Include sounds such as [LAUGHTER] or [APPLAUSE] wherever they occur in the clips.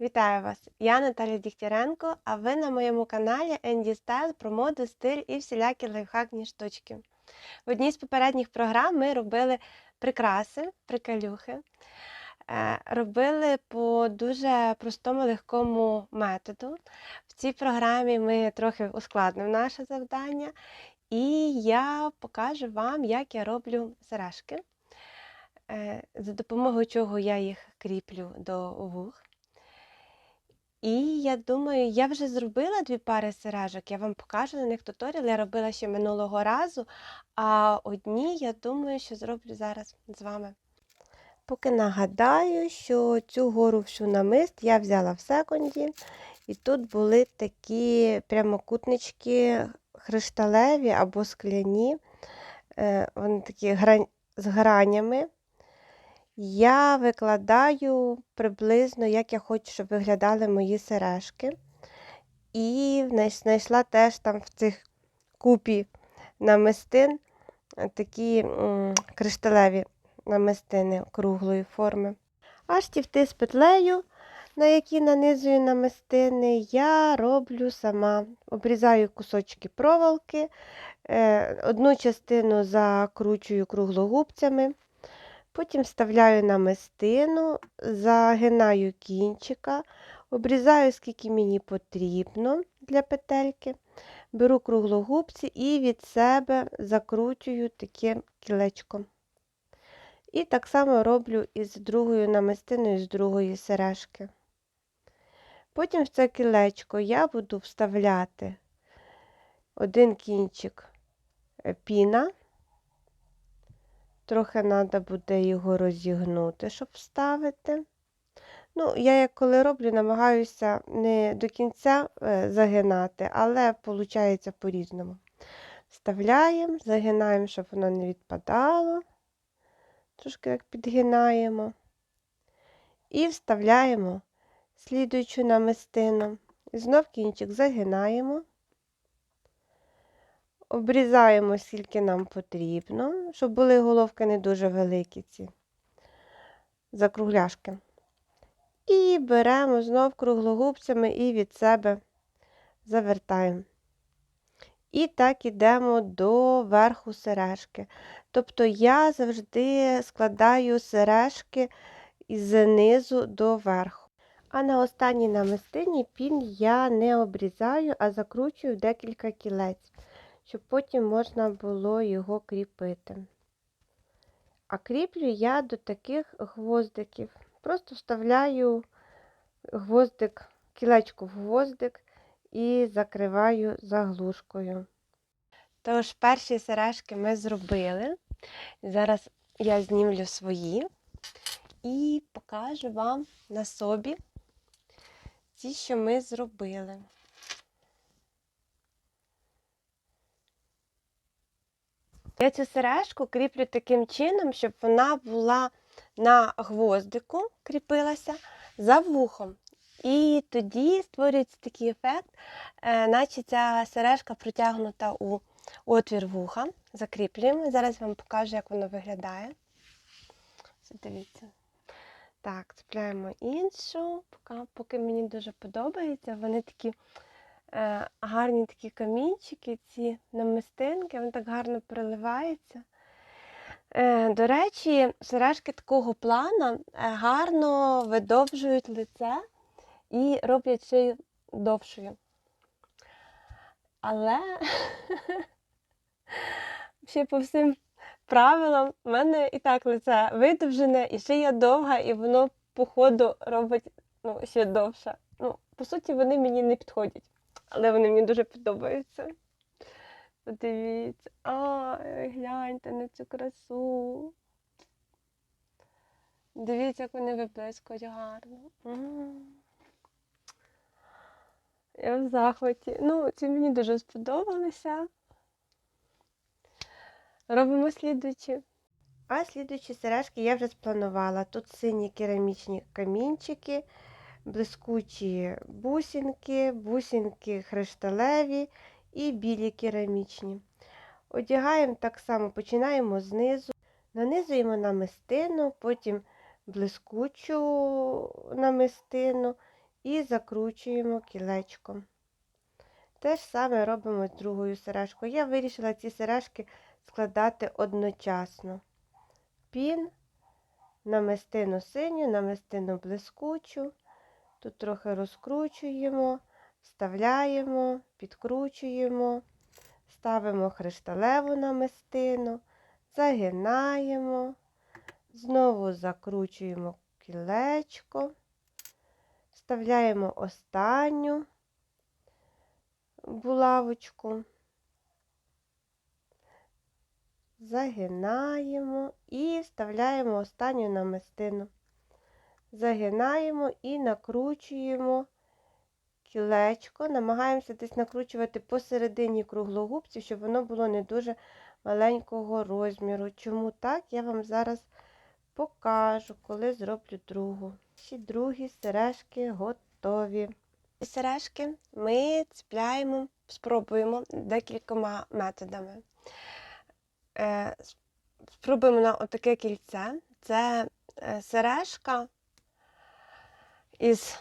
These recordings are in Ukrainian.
Вітаю вас! Я Наталя Дігтяренко, а ви на моєму каналі Енді Style про моду, стиль і всілякі лайфхакні штучки. В одній з попередніх програм ми робили прикраси, приколюхи. Е, Робили по дуже простому легкому методу. В цій програмі ми трохи ускладнимо наше завдання, і я покажу вам, як я роблю сережки, е, за допомогою чого я їх кріплю до вух. І я думаю, я вже зробила дві пари сережок, я вам покажу на них туторіал. Я робила ще минулого разу, а одні, я думаю, що зроблю зараз з вами. Поки нагадаю, що цю гору всю намист я взяла в секунді, і тут були такі прямокутнички хришталеві або скляні, е, вони такі з гранями. Я викладаю приблизно, як я хочу, щоб виглядали мої сережки. І знайшла теж там в цих купі намистин такі м, кришталеві намистини круглої форми. А штіфти з петлею, на які нанизую намистини, я роблю сама. Обрізаю кусочки проволоки, е, одну частину закручую круглогубцями. Потім вставляю намистину, загинаю кінчика, обрізаю, скільки мені потрібно для петельки, беру круглогубці і від себе закручую таке кілечко. І так само роблю із другою намистиною з другої сережки. Потім в це кілечко я буду вставляти один кінчик піна. Трохи треба буде його розігнути, щоб вставити. Ну, я, як коли роблю, намагаюся не до кінця загинати, але виходить по-різному. Вставляємо, загинаємо, щоб воно не відпадало. Трошки як підгинаємо. І вставляємо слідуючу намистину. Знов кінчик загинаємо. Обрізаємо, скільки нам потрібно, щоб були головки не дуже великі ці закругляшки. І беремо знов круглогубцями і від себе завертаємо. І так ідемо до верху сережки. Тобто я завжди складаю сережки із низу до верху. А на останній намистині пін я не обрізаю, а закручую декілька кілець щоб потім можна було його кріпити. А кріплю я до таких гвоздиків. Просто вставляю гвоздик, кілечку в гвоздик і закриваю заглушкою. Тож, перші сережки ми зробили. Зараз я знімлю свої і покажу вам на собі ті, що ми зробили. Я цю сережку кріплю таким чином, щоб вона була на гвоздику, кріпилася за вухом. І тоді створюється такий ефект, е, наче ця сережка протягнута у отвір вуха. Закріплюємо. Зараз вам покажу, як воно виглядає. Дивіться. Так, цепляємо іншу, поки, мені дуже подобається. Вони такі гарні такі камінчики, ці намистинки, вони так гарно переливаються. Е, до речі, сережки такого плана е, гарно видовжують лице і роблять шию довшою. Але [LAUGHS] ще по всім правилам в мене і так лице видовжене, і шия довга, і воно, по ходу, робить ну, ще довше. Ну, По суті, вони мені не підходять але вони мені дуже подобаються. Подивіться, ай, гляньте на цю красу. Дивіться, як вони виблискують гарно. Я в захваті. Ну, ці мені дуже сподобалися. Робимо слідуючі. А слідуючі сережки я вже спланувала. Тут сині керамічні камінчики блискучі бусинки, бусинки хришталеві і білі керамічні. Одягаємо так само, починаємо знизу, нанизуємо намистину, потім блискучу намистину і закручуємо кілечком. Те ж саме робимо з другою сережкою. Я вирішила ці сережки складати одночасно. Пін, намистину синю, намистину блискучу. Тут трохи розкручуємо, вставляємо, підкручуємо, ставимо кришталеву намистину, загинаємо, знову закручуємо кілечко, вставляємо останню булавочку, загинаємо і вставляємо останню намистину. Загинаємо і накручуємо кілечко. Намагаємося десь накручувати посередині круглогубців, щоб воно було не дуже маленького розміру. Чому так, я вам зараз покажу, коли зроблю другу. Ще другі сережки готові. Сережки ми цепляємо, спробуємо декількома методами. Е, Спробуємо на отаке кільце. Це е, сережка із,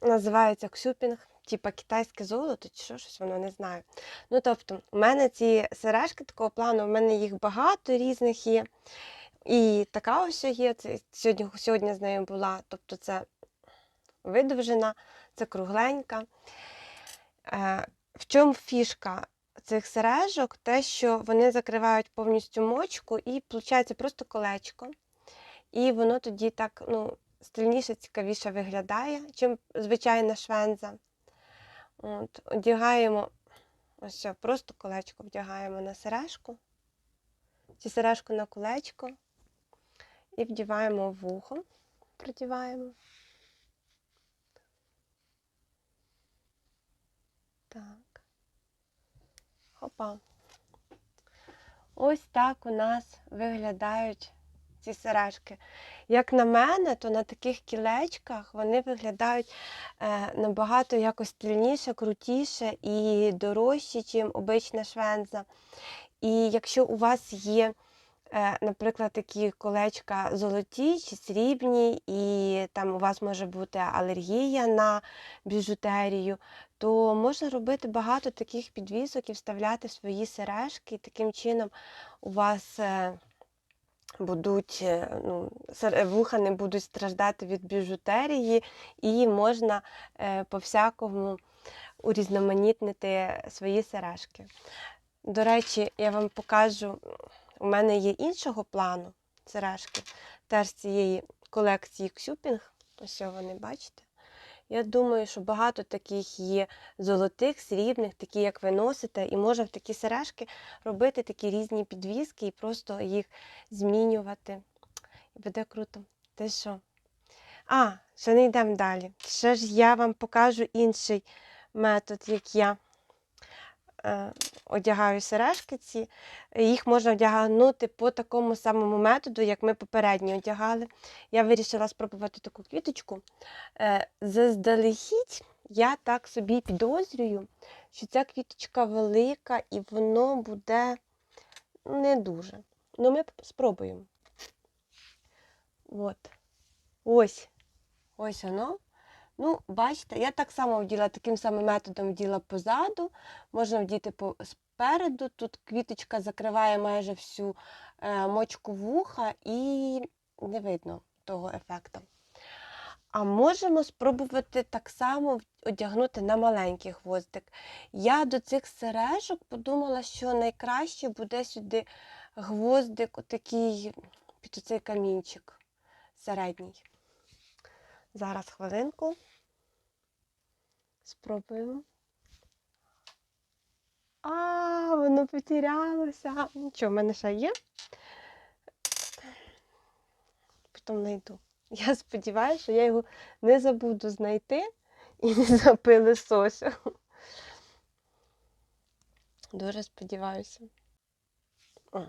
називається ксюпінг, типа китайське золото, чи що, щось воно не знаю. Ну, тобто, у мене ці сережки такого плану, у мене їх багато різних є. І така ось є. Це сьогодні, сьогодні з нею була. Тобто це видовжена, це кругленька. Е, в чому фішка цих сережок? Те, що вони закривають повністю мочку і виходить просто колечко. І воно тоді так ну, стильніше, цікавіше виглядає, чим звичайна швенза. От, Одягаємо ось все, просто колечко вдягаємо на сережку, чи сережку на колечко і вдіваємо в вухо, продіваємо. Так. Хопа. Ось так у нас виглядають ці сережки. Як на мене, то на таких кілечках вони виглядають е, набагато якось стильніше, крутіше і дорожче, ніж обична швенза. І якщо у вас є, е, наприклад, такі колечка золоті чи срібні, і там у вас може бути алергія на біжутерію, то можна робити багато таких підвісок і вставляти в свої сережки. І таким чином у вас е, будуть, е, ну, вуха не будуть страждати від біжутерії, і можна е, по-всякому урізноманітнити свої сережки. До речі, я вам покажу, у мене є іншого плану сережки, теж цієї колекції Ксюпінг. Ось вони, бачите? Я думаю, що багато таких є золотих, срібних, такі, як ви носите, і можна в такі сережки робити такі різні підвіски і просто їх змінювати. І буде круто. Ти що? А, ще не йдемо далі. Ще ж я вам покажу інший метод, як я е, одягаю сережки ці. Їх можна одягнути по такому самому методу, як ми попередньо одягали. Я вирішила спробувати таку квіточку. Е, Заздалегідь я так собі підозрюю, що ця квіточка велика і воно буде не дуже. Ну, ми спробуємо. От. Ось. Ось воно. Ну, бачите, я так само вділа таким самим методом вділа позаду, можна вдіти спереду. Тут квіточка закриває майже всю е, мочку вуха і не видно того ефекту. А можемо спробувати так само одягнути на маленький гвоздик. Я до цих сережок подумала, що найкраще буде сюди гвоздик, отакий під оцей камінчик середній. Зараз хвилинку. Спробуємо. А, воно потерялося. Нічого, в мене ще є. Потім знайду. Я сподіваюся, що я його не забуду знайти і не запилисосю. Дуже сподіваюся. О.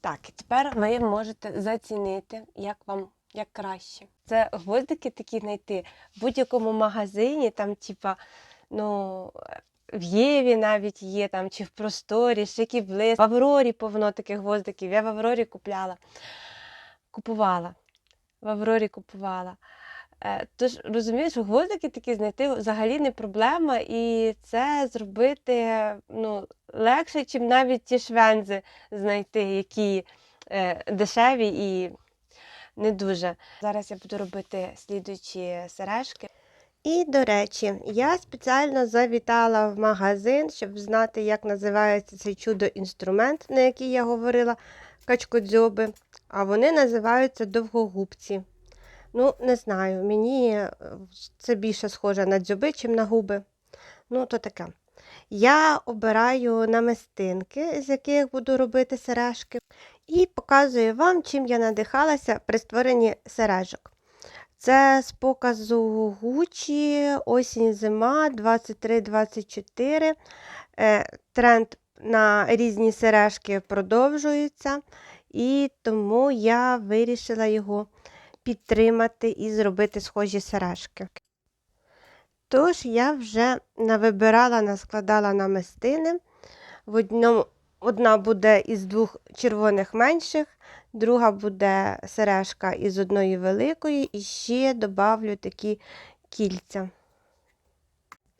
Так, і тепер ви можете зацінити, як вам як краще. Це гвоздики такі знайти в будь-якому магазині, там, типа, ну, в Єві навіть є, там, чи в просторі, шики блиск. В Аврорі повно таких гвоздиків. Я в Аврорі купляла, купувала. В Аврорі купувала. Е, Тож, розумієш, гвоздики такі знайти взагалі не проблема, і це зробити ну, легше, ніж навіть ті швензи знайти, які е, дешеві і не дуже. Зараз я буду робити слідуючі сережки. І, до речі, я спеціально завітала в магазин, щоб знати, як називається цей чудо-інструмент, на який я говорила, качкодзьоби. А вони називаються довгогубці. Ну, не знаю, мені е, це більше схоже на дзьоби, чим на губи. Ну, то таке. Я обираю намистинки, з яких буду робити сережки, і показую вам, чим я надихалася при створенні сережок. Це з показу Gucci осінь зима 23-24. Е, Тренд на різні сережки продовжується, і тому я вирішила його підтримати і зробити схожі сережки. Тож я вже навибирала, наскладала намистини. В одному, одна буде із двох червоних менших, друга буде сережка із одної великої, і ще добавлю такі кільця.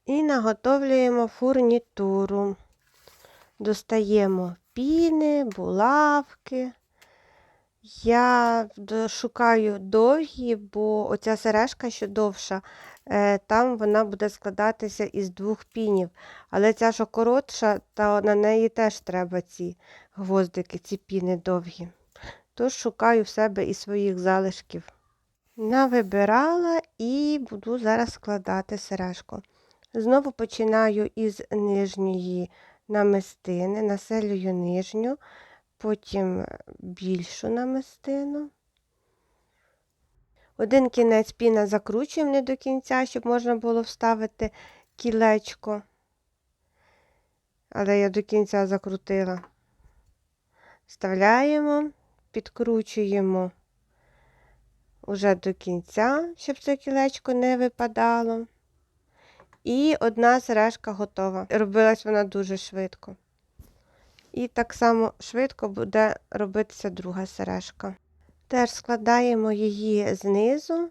І наготовлюємо фурнітуру. Достаємо піни, булавки. Я шукаю довгі, бо оця сережка, що довша, там вона буде складатися із двох пінів. Але ця, що коротша, то на неї теж треба ці гвоздики, ці піни довгі. Тож шукаю в себе і своїх залишків. Навибирала і буду зараз складати сережку. Знову починаю із нижньої намистини, населюю нижню потім більшу намистину. Один кінець піна закручуємо не до кінця, щоб можна було вставити кілечко. Але я до кінця закрутила. Вставляємо, підкручуємо уже до кінця, щоб це кілечко не випадало. І одна сережка готова. Робилась вона дуже швидко. І так само швидко буде робитися друга сережка. Теж складаємо її знизу,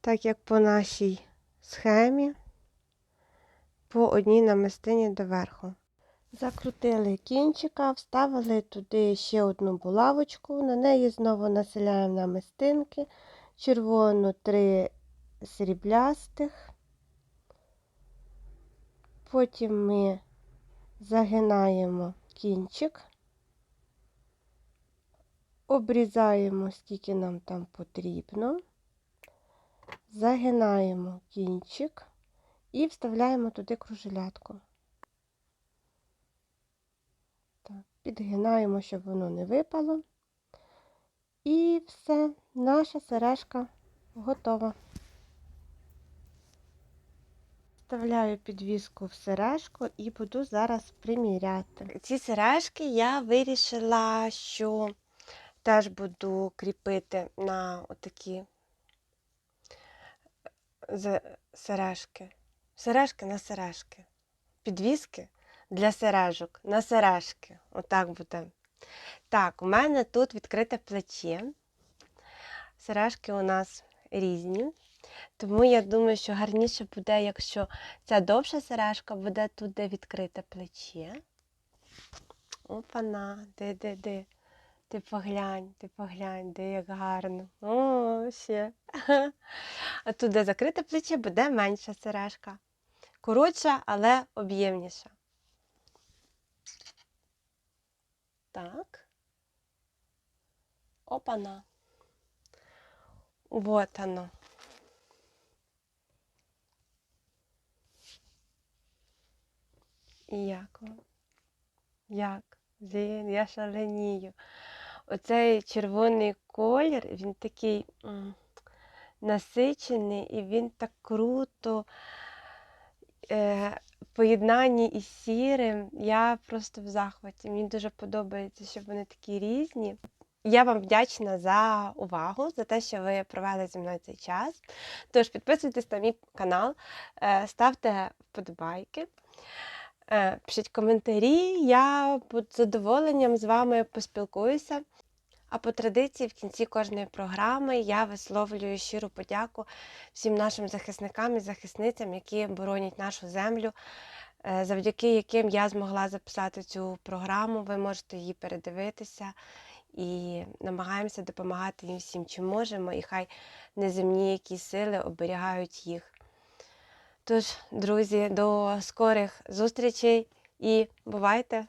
так як по нашій схемі, по одній намистині доверху. Закрутили кінчика, вставили туди ще одну булавочку, на неї знову населяємо намистинки, червону три сріблястих. Потім ми загинаємо кінчик, обрізаємо, скільки нам там потрібно, загинаємо кінчик і вставляємо туди кружелятку. Підгинаємо, щоб воно не випало. І все, наша сережка готова. Вставляю підвіску в сережку і буду зараз приміряти. Ці сережки я вирішила, що теж буду кріпити на отакі сережки. Сережки на сережки. Підвіски для сережок на сережки. Отак буде. Так, у мене тут відкрите плече. Сережки у нас різні. Тому я думаю, що гарніше буде, якщо ця довша сережка буде тут, де відкрите плече. Опана, де, де, де. Ти поглянь, ти поглянь, де як гарно. О, ще. А тут, де закрите плече, буде менша сережка. Коротша, але об'ємніша. Так. Опана. Вот оно. І як вам? Як? Блін, я шаленію. Оцей червоний колір, він такий насичений і він так круто е, поєднанні із сірим. Я просто в захваті. Мені дуже подобається, що вони такі різні. Я вам вдячна за увагу, за те, що ви провели зі мною цей час. Тож підписуйтесь на мій канал, е, ставте вподобайки. Е, пишіть коментарі, я з задоволенням з вами поспілкуюся. А по традиції, в кінці кожної програми я висловлюю щиру подяку всім нашим захисникам і захисницям, які боронять нашу землю, е, завдяки яким я змогла записати цю програму. Ви можете її передивитися і намагаємося допомагати їм всім, чим можемо, і хай неземні якісь сили оберігають їх. Тож, друзі, до скорих зустрічей і бувайте!